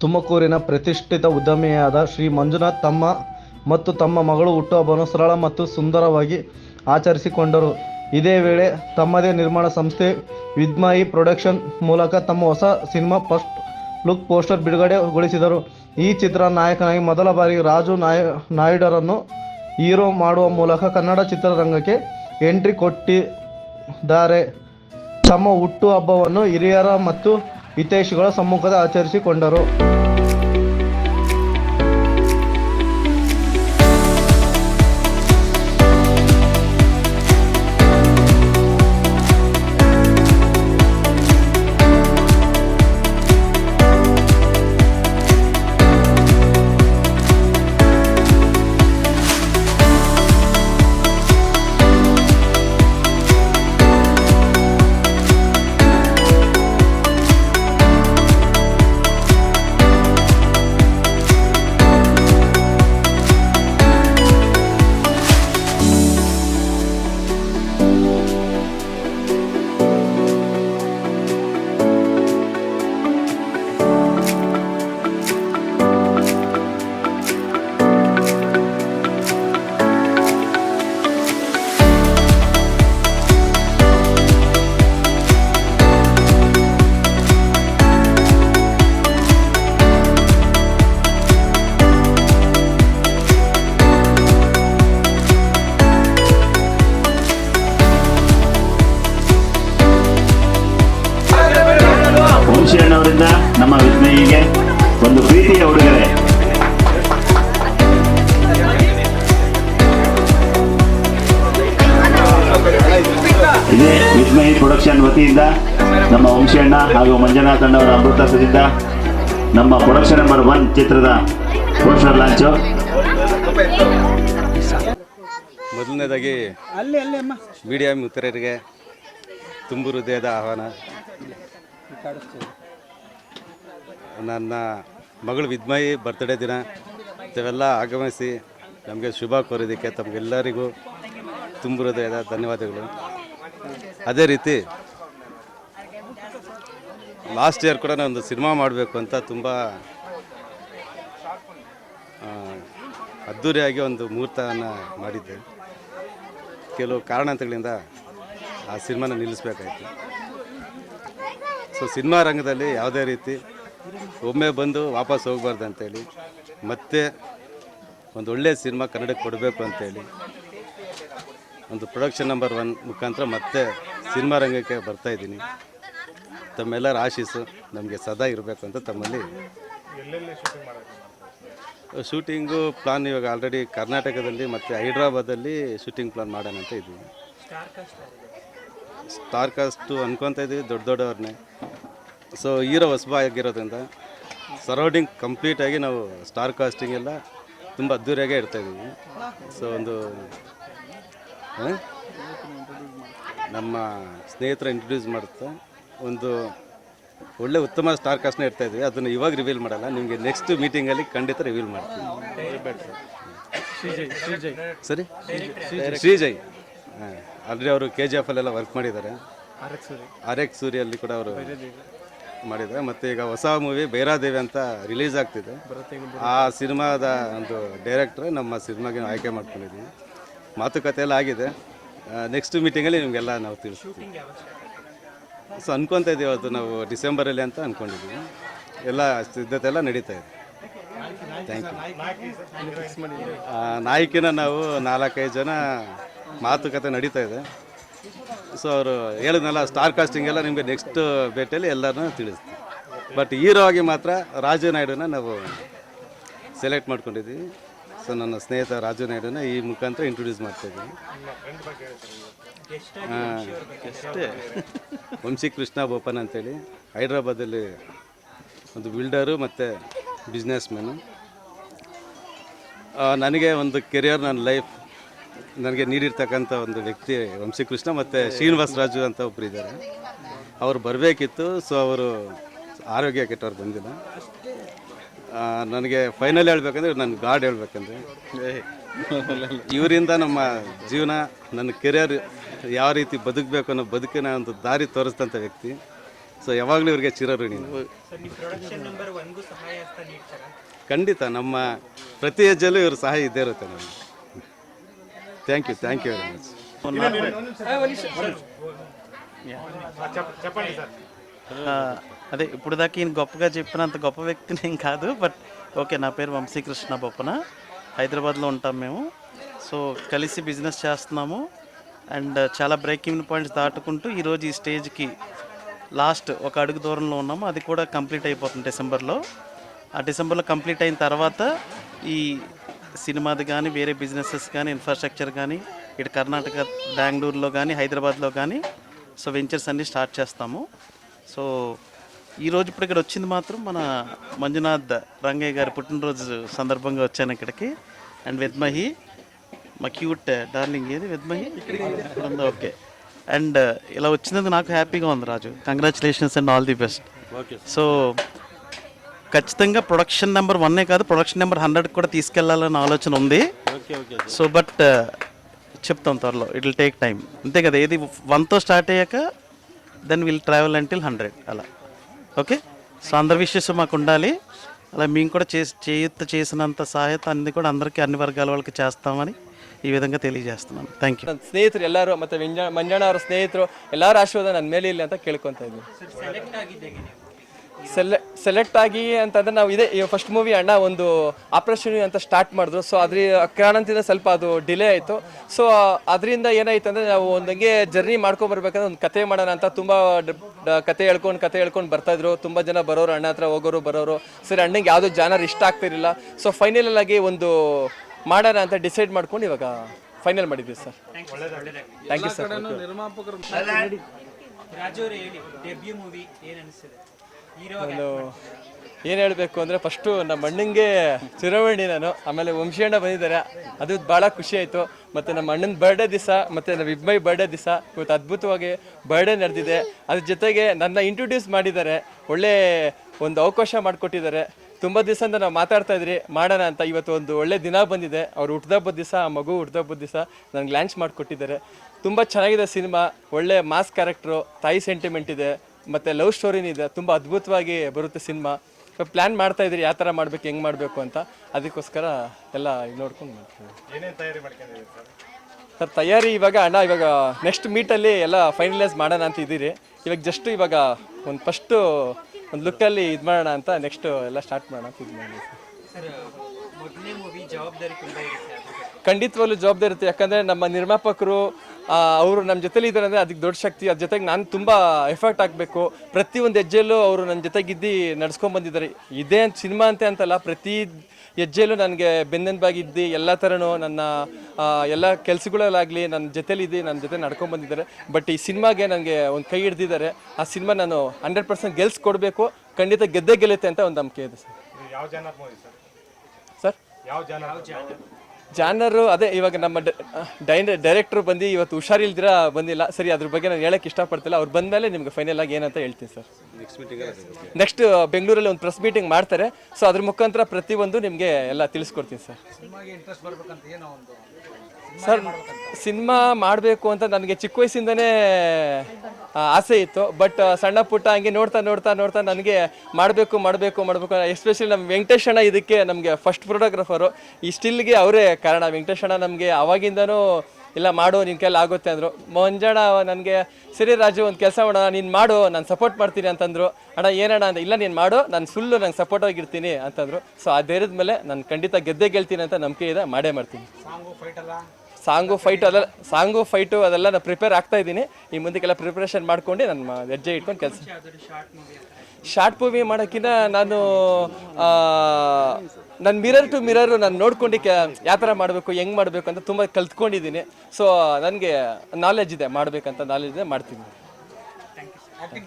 ತುಮಕೂರಿನ ಪ್ರತಿಷ್ಠಿತ ಉದ್ಯಮಿಯಾದ ಶ್ರೀ ಮಂಜುನಾಥ್ ತಮ್ಮ ಮತ್ತು ತಮ್ಮ ಮಗಳು ಹುಟ್ಟುಹಬ್ಬವನ್ನು ಸರಳ ಮತ್ತು ಸುಂದರವಾಗಿ ಆಚರಿಸಿಕೊಂಡರು. ಇದೇ ವೇಳೆ ತಮ್ಮದೇ ನಿರ್ಮಾಣ ಸಂಸ್ಥೆ ವಿದ್ಮಾಯಿ ಪ್ರೊಡಕ್ಷನ್ ಮೂಲಕ ತಮ್ಮ ಹೊಸ ಸಿನಿಮಾ ಫಸ್ಟ್ ಲುಕ್ ಪೋಸ್ಟರ್ ಬಿಡುಗಡೆಗೊಳಿಸಿದರು. ಈ ಚಿತ್ರ ನಾಯಕನಾಗಿ ಮೊದಲ ಬಾರಿಗೆ ರಾಜು ನಾಯ, ನಾಯ್ಡರನ್ನು ಹೀರೋ ಮಾಡುವ ಮೂಲಕ ಕನ್ನಡ ಚಿತ್ರರಂಗಕ್ಕೆ ಎಂಟ್ರಿ ಕೊಟ್ಟಿದ್ದಾರೆ. ತಮ್ಮ ಹುಟ್ಟುಹಬ್ಬವನ್ನು ಹಿರಿಯರ ಮತ್ತು ಹಿತೈಷಿಗಳ ಸಮ್ಮುಖದ ಆಚರಿಸಿಕೊಂಡರು. ಹಾಗೂ ಮಂಜುನಾಥ್ ಅಣ್ಣವರ ಅಮೃತದಿಂದ ನಮ್ಮ ಪ್ರೊಡಕ್ಷನ್ ನಂಬರ್ ಒನ್ ಚಿತ್ರದ ಪೋಸ್ಟರ್ ಲಾಂಚು ಮೊದಲನೇದಾಗಿ ಅಲ್ಲಿ ಅಲ್ಲಿ ಅಮ್ಮ. ಮೀಡಿಯಾ ಮಿತ್ರರಿಗೆ ತುಂಬು ಹೃದಯದ ಆಹ್ವಾನ. ನನ್ನ ಮಗಳು ವಿದ್ಮಯಿ ಬರ್ತ್ಡೇ ದಿನ. ತಾವೆಲ್ಲ ಆಗಮಿಸಿ ನಮಗೆ ಶುಭ ಕೋರಿದ್ದಕ್ಕೆ ತಮಗೆಲ್ಲರಿಗೂ ತುಂಬು ಹೃದಯದ ಧನ್ಯವಾದಗಳು. ಅದೇ ರೀತಿ ಲಾಸ್ಟ್ ಇಯರ್ ಕೂಡ ನಾನು ಒಂದು ಸಿನಿಮಾ ಮಾಡಬೇಕು ಅಂತ ತುಂಬ ಅದ್ಧೂರಿಯಾಗಿ ಒಂದು ಮುಹೂರ್ತವನ್ನು ಮಾಡಿದ್ದೆ. ಕೆಲವು ಕಾರಣಾಂತರಗಳಿಂದ ಆ ಸಿನಿಮಾನ ನಿಲ್ಲಿಸ್ಬೇಕಾಯ್ತು. ಸೊ ಸಿನಿಮಾ ರಂಗದಲ್ಲಿ ಯಾವುದೇ ರೀತಿ ಒಮ್ಮೆ ಬಂದು ವಾಪಸ್ ಹೋಗ್ಬಾರ್ದು ಅಂತೇಳಿ, ಮತ್ತೆ ಒಂದು ಒಳ್ಳೆಯ ಸಿನಿಮಾ ಕನ್ನಡಕ್ಕೆ ಕೊಡಬೇಕು ಅಂತೇಳಿ, ಒಂದು ಪ್ರೊಡಕ್ಷನ್ ನಂಬರ್ ಒನ್ ಮುಖಾಂತರ ಮತ್ತೆ ಸಿನಿಮಾ ರಂಗಕ್ಕೆ ಬರ್ತಾ ಇದ್ದೀನಿ. ತಮ್ಮೆಲ್ಲರ ಆಶೀಸು ನಮಗೆ ಸದಾ ಇರಬೇಕು ಅಂತ ತಮ್ಮಲ್ಲಿ ಶೂಟಿಂಗು ಪ್ಲಾನ್ ಇವಾಗ ಆಲ್ರೆಡಿ ಕರ್ನಾಟಕದಲ್ಲಿ ಮತ್ತು ಹೈದ್ರಾಬಾದಲ್ಲಿ ಶೂಟಿಂಗ್ ಪ್ಲಾನ್ ಮಾಡೋಣ ಅಂತ ಇದ್ದೀವಿ. ಸ್ಟಾರ್ ಕಾಸ್ಟು ಅನ್ಕೊತ ಇದ್ದೀವಿ ದೊಡ್ಡ ದೊಡ್ಡವ್ರನ್ನೇ ಸೊ ಹೀರೋ ಹೊಸಬ ಆಗಿರೋದ್ರಿಂದ ಸರೌಂಡಿಂಗ್ ಕಂಪ್ಲೀಟಾಗಿ ನಾವು ಸ್ಟಾರ್ ಕಾಸ್ಟಿಂಗ್ ಎಲ್ಲ ತುಂಬ ಅದ್ದೂರಿಯಾಗೆ ಇಡ್ತಾ ಇದ್ದೀವಿ. ಸೊ ಒಂದು ನಮ್ಮ ಸ್ನೇಹಿತರ ಇಂಟ್ರೊಡ್ಯೂಸ್ ಮಾಡುತ್ತಾ? ಒಂದು ಒಳ್ಳೆ ಉತ್ತಮ ಸ್ಟಾರ್ ಕಾಸ್ಟ್ನ ಇಡ್ತಾ ಇದ್ದೀವಿ ಅದನ್ನು ಇವಾಗ ರಿವೀಲ್ ಮಾಡಲ್ಲ. ನಿಮಗೆ ನೆಕ್ಸ್ಟ್ ಮೀಟಿಂಗಲ್ಲಿ ಖಂಡಿತ ರಿವೀಲ್ ಮಾಡ್ತೀನಿ. ಸರಿ? ಶ್ರೀಜಯ್. ಹಾಂ. ಆಲ್ರೆಡಿ ಅವರು ಕೆ ಜಿ ಎಫಲ್ಲೆಲ್ಲ ವರ್ಕ್ ಮಾಡಿದ್ದಾರೆ. ಆರ್ ಎಕ್ಸ್ ಸೂರಿಯಲ್ಲಿ ಕೂಡ ಅವರು ಮಾಡಿದ್ದಾರೆ. ಮತ್ತು ಈಗ ಹೊಸ ಮೂವಿ ಭೈರಾದೇವಿ ಅಂತ ರಿಲೀಸ್ ಆಗ್ತಿದೆ. ಆ ಸಿನಿಮಾದ ಒಂದು ಡೈರೆಕ್ಟ್ರೇ ನಮ್ಮ ಸಿನಿಮಾಗೆ ಆಯ್ಕೆ ಮಾಡ್ಕೊಂಡಿದ್ದೀವಿ. ಮಾತುಕತೆ ಎಲ್ಲ ಆಗಿದೆ ನೆಕ್ಸ್ಟ್ ಮೀಟಿಂಗಲ್ಲಿ ನಿಮಗೆಲ್ಲ ನಾವು ತಿಳಿಸ್ತೀವಿ. ಸೊ ಅನ್ಕೊತಾ ಇದ್ದೀವಿ ಅದು ನಾವು ಡಿಸೆಂಬರಲ್ಲಿ ಅಂತ ಅಂದ್ಕೊಂಡಿದ್ದೀವಿ ಎಲ್ಲ ಸಿದ್ಧತೆ ಎಲ್ಲ ನಡೀತಾ ಇದೆ. ಥ್ಯಾಂಕ್ ಯು ನಾಯಕಿನ ನಾವು ನಾಲ್ಕೈದು ಜನ ಮಾತುಕತೆ ನಡೀತಾ ಇದೆ. ಸೊ ಅವರು ಹೇಳಿದ್ನಲ್ಲ ಸ್ಟಾರ್ ಕಾಸ್ಟಿಂಗ್ ಎಲ್ಲ ನಿಮಗೆ ನೆಕ್ಸ್ಟ್ ಭೇಟಿಯಲ್ಲಿ ಎಲ್ಲರನ್ನೂ ತಿಳಿಸ್ತೀವಿ ಬಟ್ ಹೀರೋ ಆಗಿ ಮಾತ್ರ ರಾಜು ನಾಯ್ಡುನ ನಾವು ಸೆಲೆಕ್ಟ್ ಮಾಡ್ಕೊಂಡಿದ್ದೀವಿ ಸೊ ನನ್ನ ಸ್ನೇಹಿತ ರಾಜು ನಾಯ್ಡುನ ಈ ಮುಖಾಂತರ ಇಂಟ್ರೊಡ್ಯೂಸ್ ಮಾಡ್ತಾ ಇದ್ದೀವಿ ಹಾಂ ಅಷ್ಟೇ ವಂಶಿ ಕೃಷ್ಣ ಬೋಪನ್ ಅಂತೇಳಿ ಹೈದ್ರಾಬಾದಲ್ಲಿ ಒಂದು ಬಿಲ್ಡರು ಮತ್ತು ಬಿಸ್ನೆಸ್ ಮ್ಯಾನು ನನಗೆ ಒಂದು ಕೆರಿಯರ್ ನನ್ನ ಲೈಫ್ ನನಗೆ ನೀಡಿರ್ತಕ್ಕಂಥ ಒಂದು ವ್ಯಕ್ತಿ ವಂಶೀಕೃಷ್ಣ ಮತ್ತು ಶ್ರೀನಿವಾಸ ರಾಜು ಅಂತ ಒಬ್ಬರು ಇದ್ದಾರೆ. ಅವರು ಬರಬೇಕಿತ್ತು ಸೊ ಅವರು ಆರೋಗ್ಯ ಕೆಟ್ಟವ್ರು ಬಂದಿಲ್ಲ. ನನಗೆ ಫೈನಲ್ ಹೇಳ್ಬೇಕಂದ್ರೆ ನನ್ನ ಗಾಡ್ ಹೇಳ್ಬೇಕಂದ್ರೆ. ಇವರಿಂದ ನಮ್ಮ ಜೀವನ ನನ್ನ ಕೆರಿಯರ್ ಯಾವ ರೀತಿ ಬದುಕಬೇಕು ಅನ್ನೋ ಬದುಕಿನ ಒಂದು ದಾರಿ ತೋರಿಸ್ತಂಥ ವ್ಯಕ್ತಿ. ಸೊ ಯಾವಾಗಲೂ ಇವರಿಗೆ ಚಿರಋಣಿ ನೀನು. ಖಂಡಿತ ನಮ್ಮ ಪ್ರತಿ ಹೆಜ್ಜೆಲ್ಲೂ ಇವ್ರ ಸಹಾಯ ಇದ್ದೇ ಇರುತ್ತೆ ನಮಗೆ thank you thank you very much ఆ, అదే ఇప్పుడు దాకా ఈయన గొప్పగా చెప్పినంత గొప్ప వ్యక్తి నేను కాదు బట్ ఓకే నా పేరు వంశీకృష్ణ బొప్పన. హైదరాబాద్లో ఉంటాం మేము. సో కలిసి బిజినెస్ చేస్తున్నాము. అండ్ చాలా బ్రేకింగ్ పాయింట్స్ దాటుకుంటూ ఈరోజు ఈ స్టేజ్కి లాస్ట్ ఒక అడుగు దూరంలో ఉన్నాము. అది కూడా కంప్లీట్ అయిపోతుంది డిసెంబర్లో. ఆ డిసెంబర్లో కంప్లీట్ అయిన తర్వాత ఈ సినిమాది కానీ వేరే బిజినెసెస్ కానీ ఇన్ఫ్రాస్ట్రక్చర్ కానీ ఇటు కర్ణాటక బెంగళూరులో కానీ హైదరాబాద్లో కానీ సో వెంచర్స్ అన్నీ స్టార్ట్ చేస్తాము. సో ఈరోజు ఇప్పుడు ఇక్కడ వచ్చింది మాత్రం మన మంజునాథ్ రంగయ్య గారి పుట్టినరోజు సందర్భంగా వచ్చాను ఇక్కడికి. అండ్ విద్మహి మా క్యూట్ డార్లింగ్ ఏది? విద్మహి ఇక్కడ ఓకే అండ్ ఇలా వచ్చినందుకు నాకు హ్యాపీగా ఉంది Raju. Congratulations and all the best so ఖచ్చితంగా ప్రొడక్షన్ నెంబర్ వన్నే కాదు ప్రొడక్షన్ నెంబర్ హండ్రెడ్ కూడా తీసుకెళ్ళాలన్న ఆలోచన ఉంది. సో బట్ చెప్తాం త్వరలో. ఇట్ విల్ టేక్ టైం అంతే కదా ఏది వన్తో స్టార్ట్ అయ్యాక then will travel until hundred అలా. ఓకే సో అందరి విషయస్ మాకు ఉండాలి అలా మేము కూడా చేసి చేయుత చేసినంత సహాయత అన్ని కూడా అందరికీ అన్ని వర్గాల వాళ్ళకి చేస్తామని ఈ విధంగా తెలియజేస్తున్నాను థ్యాంక్ ಯು ನನ್ನ ಸ್ನೇಹಿತರು ಎಲ್ಲರೂ ಮತ್ತೆ ಮಂಜ ಮಂಜಣ್ಣ ಅವರ ಸ್ನೇಹಿತರು ಎಲ್ಲರ ಆಶೀರ್ವಾದ ನನ್ನ ಮೇಲೆ ಇಲ್ಲ ಅಂತ ಕೇಳ್ಕೊತಾ ಇದ್ದೀನಿ ಸೆಲೆ ಸೆಲೆಕ್ಟ್ ಆಗಿ ಅಂತಂದ್ರೆ ನಾವು ಇದೇ ಫಸ್ಟ್ ಮೂವಿ ಅಣ್ಣ ಒಂದು ಆಪರೇಷನ್ ಅಂತ ಸ್ಟಾರ್ಟ್ ಮಾಡಿದ್ರು. ಸೊ ಅದ್ರ ಕಾರಣದಿಂದ ಸ್ವಲ್ಪ ಅದು ಡಿಲೇ ಆಯಿತು. ಸೊ ಅದರಿಂದ ಏನಾಯ್ತು ಅಂದರೆ ನಾವು ಒಂದಂಗೆ ಜರ್ನಿ ಮಾಡ್ಕೊಂಡು ಬರ್ಬೇಕಂದ್ರೆ ಒಂದು ಕತೆ ಮಾಡೋಣ ಅಂತ ತುಂಬ ಕತೆ ಹೇಳ್ಕೊಂಡು ಕತೆ ಹೇಳ್ಕೊಂಡು ಬರ್ತಾಯಿದ್ರು ತುಂಬ ಜನ ಬರೋರು ಅಣ್ಣ ಹತ್ರ ಹೋಗೋರು ಬರೋರು. ಸರಿ ಅಣ್ಣಂಗೆ ಯಾವುದೋ ಜಾನರ್ ಇಷ್ಟ ಆಗ್ತಿರಲಿಲ್ಲ ಸೊ ಫೈನಲ್ ಆಗಿ ಒಂದು ಮಾಡೋಣ ಅಂತ ಡಿಸೈಡ್ ಮಾಡ್ಕೊಂಡು ಇವಾಗ ಫೈನಲ್ ಮಾಡಿದ್ವಿ sir thank you sir Raju debut movie ಏನು ಹೇಳಬೇಕು ಅಂದರೆ ಫಸ್ಟು ನಮ್ಮ ಅಣ್ಣಂಗೆ ಚಿರವಣಿ ನಾನು. ಆಮೇಲೆ ವಂಶಿಯಣ್ಣ ಬಂದಿದ್ದಾರೆ. ಅದು ಭಾಳ ಖುಷಿ ಆಯಿತು. ಮತ್ತು ನಮ್ಮ ಅಣ್ಣನ ಬರ್ಡೇ ದಿವಸ ಮತ್ತು ನಮ್ಮ ಇಬ್ಬಾಯಿ ಬರ್ಡೇ ದಿವಸ. ಇವತ್ತು ಅದ್ಭುತವಾಗಿ ಬರ್ಡೇ ನಡೆದಿದೆ. ಅದ್ರ ಜೊತೆಗೆ ನನ್ನ ಇಂಟ್ರೊಡ್ಯೂಸ್ ಮಾಡಿದ್ದಾರೆ. ಒಳ್ಳೆ ಒಂದು ಅವಕಾಶ ಮಾಡಿಕೊಟ್ಟಿದ್ದಾರೆ. ತುಂಬ ದಿವಸದಿಂದ ನಾವು ಮಾತಾಡ್ತಾ ಇದ್ರಿ. ಮಾಡೋಣ ಅಂತ ಇವತ್ತು ಒಂದು ಒಳ್ಳೆ ದಿನ ಬಂದಿದೆ. ಅವ್ರು ಹುಟ್ದಬ್ಬದ ದಿವಸ ಆ ಮಗು ಹುಟ್ದಬ್ಬದ ದಿವಸ ನನಗೆ ಲಾಂಚ್ ಮಾಡಿಕೊಟ್ಟಿದ್ದಾರೆ. ತುಂಬ ಚೆನ್ನಾಗಿದೆ ಸಿನಿಮಾ. ಒಳ್ಳೆ ಮಾಸ್ ಕ್ಯಾರೆಕ್ಟ್ರು ತಾಯಿ ಸೆಂಟಿಮೆಂಟ್ ಇದೆ. ಮತ್ತು ಲವ್ ಸ್ಟೋರಿನೂ ಇದೆ. ತುಂಬ ಅದ್ಭುತವಾಗಿ ಬರುತ್ತೆ ಸಿನಿಮಾ ಪ್ಲ್ಯಾನ್ ಮಾಡ್ತಾ ಇದ್ದೀರಿ ಯಾವ ಥರ ಮಾಡ್ಬೇಕು ಹೆಂಗೆ ಮಾಡಬೇಕು ಅಂತ. ಅದಕ್ಕೋಸ್ಕರ ಎಲ್ಲ ನೋಡ್ಕೊಂಡು ಮಾಡ್ತೀವಿ. ಸರ್? ತಯಾರಿ ಇವಾಗ ಅಣ್ಣ ಇವಾಗ ನೆಕ್ಸ್ಟ್ ಮೀಟಲ್ಲಿ ಎಲ್ಲ ಫೈನಲೈಸ್ ಮಾಡೋಣ ಅಂತ ಇದ್ದೀರಿ. ಇವಾಗ ಜಸ್ಟ್ ಇವಾಗ ಒಂದು ಫಸ್ಟು ಒಂದು ಲುಕ್ಕಲ್ಲಿ ಇದು ಮಾಡೋಣ ಅಂತ ನೆಕ್ಸ್ಟ್ ಎಲ್ಲ ಸ್ಟಾರ್ಟ್ ಮಾಡೋಣ ಅಂತ ಇದು ಮಾಡಿ ಖಂಡಿತವಾಗ್ಲೂ ಜವಾಬ್ದಾರಿ ಇರುತ್ತೆ. ಯಾಕಂದರೆ ನಮ್ಮ ನಿರ್ಮಾಪಕರು ಅವರು ನಮ್ಮ ಜೊತೆಲಿ ಇದ್ದಾರೆ ಅಂದರೆ ಅದಕ್ಕೆ ದೊಡ್ಡ ಶಕ್ತಿ. ಅದ್ರ ಜೊತೆಗೆ ನಾನು ತುಂಬ ಎಫರ್ಟ್ ಹಾಕಬೇಕು. ಪ್ರತಿಯೊಂದು ಹೆಜ್ಜೆಯಲ್ಲೂ ಅವರು ನನ್ನ ಜೊತೆಗಿದ್ದು ನಡ್ಸ್ಕೊಂಡ್ ಬಂದಿದ್ದಾರೆ. ಇದೇ ಅಂತ ಸಿನಿಮಾ ಅಂತ ಅಂತಲ್ಲ ಪ್ರತಿ ಹೆಜ್ಜೆಯಲ್ಲೂ ನನಗೆ ಬೆನ್ನೆನ್ಬಾಗಿದ್ದು ಎಲ್ಲ ಥರನೂ ನನ್ನ ಎಲ್ಲ ಕೆಲಸಗಳಲ್ಲಾಗಲಿ ನನ್ನ ಜೊತೆಲಿದ್ದು ನನ್ನ ಜೊತೆ ನಡ್ಕೊಂಡು ಬಂದಿದ್ದಾರೆ. ಬಟ್ ಈ ಸಿನಿಮಾಗೆ ನನಗೆ ಒಂದು ಕೈ ಹಿಡ್ದಿದ್ದಾರೆ. ಆ ಸಿನಿಮಾ ನಾನು ಹಂಡ್ರೆಡ್ ಪರ್ಸೆಂಟ್ ಗೆಲ್ಸ್ಕೊಡ್ಬೇಕು. ಖಂಡಿತ ಗೆದ್ದೇ ಗೆಲ್ಲುತ್ತೆ ಅಂತ ಒಂದು ನಂಬಿಕೆ ಇದೆ ಸರ್. ಸರ್? ಜಾನರು, ಅದೇ ಇವಾಗ ನಮ್ಮ ಡೈನ್ ಡೈರೆಕ್ಟ್ರು ಬಂದು ಇವತ್ತು ಹುಷಾರಿಲ್ದಿರ ಬಂದಿಲ್ಲ. ಸರಿ, ಅದ್ರ ಬಗ್ಗೆ ನಾನು ಹೇಳಕ್ಕೆ ಇಷ್ಟಪಡ್ತಿಲ್ಲ. ಅವ್ರು ಬಂದಮೇಲೆ ನಿಮ್ಗೆ ಫೈನಲ್ ಆಗಿ ಏನಂತ ಹೇಳ್ತೀನಿ ಸರ್. ನೆಕ್ಸ್ಟ್ ಮೀಟಿಂಗ್ ನೆಕ್ಸ್ಟ್ ಬೆಂಗಳೂರಲ್ಲಿ ಒಂದು ಪ್ರೆಸ್ ಮೀಟಿಂಗ್ ಮಾಡ್ತಾರೆ. ಸೊ ಅದ್ರ ಮುಖಾಂತರ ಪ್ರತಿಯೊಂದು ನಿಮಗೆ ಎಲ್ಲ ತಿಳಿಸ್ಕೊಡ್ತೀನಿ ಸರ್ ಸರ್ ಸಿನಿಮಾ ಮಾಡಬೇಕು ಅಂತ ನನಗೆ ಚಿಕ್ಕ ವಯಸ್ಸಿಂದನೇ ಆಸೆ ಇತ್ತು. ಬಟ್ ಸಣ್ಣ ಪುಟ್ಟ ಹಂಗೆ ನೋಡ್ತಾ ನೋಡ್ತಾ ನೋಡ್ತಾ ನನಗೆ ಮಾಡಬೇಕು ಮಾಡಬೇಕು ಮಾಡಬೇಕು ಎಸ್ಪೆಷಲಿ ನಮ್ಮ ವೆಂಕಟೇಶ್ ಅಣ್ಣ ಇದಕ್ಕೆ ನಮಗೆ ಫಸ್ಟ್ ಫೋಟೋಗ್ರಾಫರು ಈ ಸ್ಟಿಲ್ಗೆ ಅವರೇ ಕಾರಣ. ವೆಂಕಟೇಶ್ ಅಣ್ಣ ನಮಗೆ ಅವಾಗಿಂದನೂ ಇಲ್ಲ ಮಾಡು ನಿನ್ನ ಕೈಲಿ ಆಗುತ್ತೆ ಅಂದರು. ಮಂಜಣ್ಣ ನನಗೆ ಸಿರಿ ರಾಜು ಒಂದು ಕೆಲಸ ಮಾಡೋಣ ನೀನು ಮಾಡು ನಾನು ಸಪೋರ್ಟ್ ಮಾಡ್ತೀನಿ ಅಂತಂದರು. ಅಣ್ಣ ಏನಣ್ಣ ಅಂತ ಇಲ್ಲ ನೀನು ಮಾಡು ನಾನು ಫುಲ್ಲು ನಂಗೆ ಸಪೋರ್ಟ್ ಆಗಿರ್ತೀನಿ ಅಂತಂದರು. ಸೊ ಆ ಧೈರ್ಯದ ಮೇಲೆ ನಾನು ಖಂಡಿತ ಗೆದ್ದೇ ಗೆಲ್ತೀನಿ ಅಂತ ನಂಬಿಕೆ ಇದೆ ಮಾಡೇ ಮಾಡ್ತೀನಿ. ಸಾಂಗು ಫೈಟು ಅದೆಲ್ಲ ಸಾಂಗು ಫೈಟು ಅದೆಲ್ಲ ನಾನು ಪ್ರಿಪೇರ್ ಆಗ್ತಾ ಇದ್ದೀನಿ. ಈ ಮುಂದಕ್ಕೆಲ್ಲ ಪ್ರಿಪ್ರೇಷನ್ ಮಾಡ್ಕೊಂಡು ನನ್ನ ಹೆಜ್ಜೆ ಇಟ್ಕೊಂಡು ಕೆಲಸ. ಶಾರ್ಟ್ ಮೂವಿ ಮಾಡೋಕ್ಕಿಂತ ನಾನು ನನ್ನ ಮಿರರ್ ಟು ಮಿರರ್ ನಾನು ನೋಡ್ಕೊಂಡು ಯಾವ ಥರ ಮಾಡಬೇಕು ಹೆಂಗೆ ಮಾಡಬೇಕು ಅಂತ ತುಂಬ ಕಲ್ತ್ಕೊಂಡಿದ್ದೀನಿ. ಸೊ ನನಗೆ ನಾಲೆಜ್ ಇದೆ ಮಾಡಬೇಕಂತ ನಾಲೆಜ್ ಇದೆ ಮಾಡ್ತೀನಿ. ಆ್ಯಕ್ಟಿಂಗ್